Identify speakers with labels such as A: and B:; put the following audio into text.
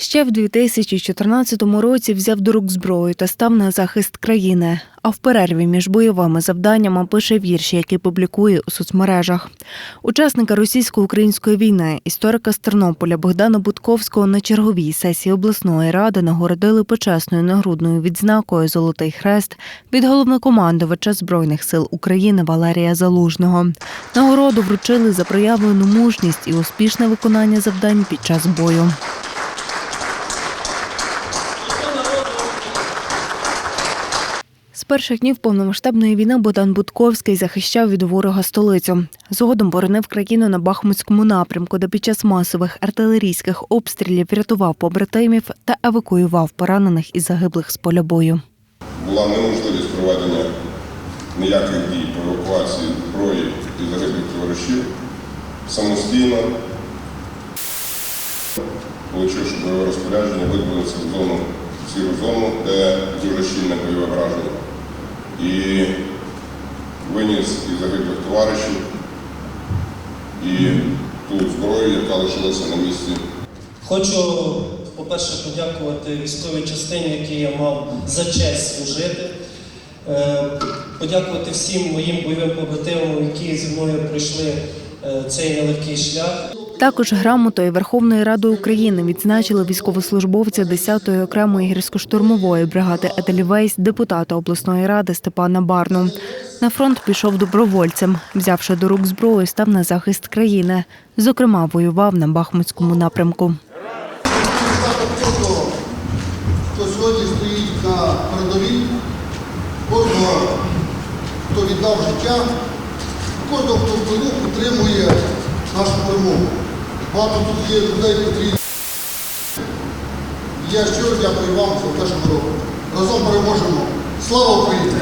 A: Ще в 2014 році взяв до рук зброю та став на захист країни. А в перерві між бойовими завданнями пише вірші, які публікує у соцмережах. Учасника російсько-української війни, історика з Тернополя Богдана Будковського на черговій сесії обласної ради нагородили почесною нагрудною відзнакою Золотий хрест від головнокомандувача Збройних сил України Валерія Залужного. Нагороду вручили за проявлену мужність і успішне виконання завдань під час бою. Перших днів повномасштабної війни Богдан Будковський захищав від ворога столицю. Згодом боронив країну на Бахмутському напрямку, де під час масових артилерійських обстрілів врятував побратимів та евакуював поранених і загиблих з поля бою.
B: була неможливість проведення ніяких дій по евакуації зброї і загиблих товаришів самостійно, отримавши бойове розпорядження, виділилися в зону, сіру зону, де дуже щільне бойове враження. І виніс і загиблих товаришів, і ту зброю, яка лишилася на місці
C: Хочу, по-перше, подякувати військовій частині, якій я мав за честь служити. Е, Подякувати всім моїм бойовим побратимам, які зі мною пройшли е, цей нелегкий шлях.
A: Також грамотою Верховної Ради України відзначили військовослужбовця 10-ї окремої гірсько-штурмової бригади Еделівейс депутата обласної ради Степана Барну. На фронт пішов добровольцем, взявши до рук зброю, став на захист країни. Зокрема, воював на Бахмутському напрямку.
D: хто сьогодні стоїть на передовій, кожного, хто віддав життя, кожного, хто в тилу підтримує. Багато тут є людей, котрі. Я щиро дякую вам за те, що ви робите. Разом переможемо. Слава Україні!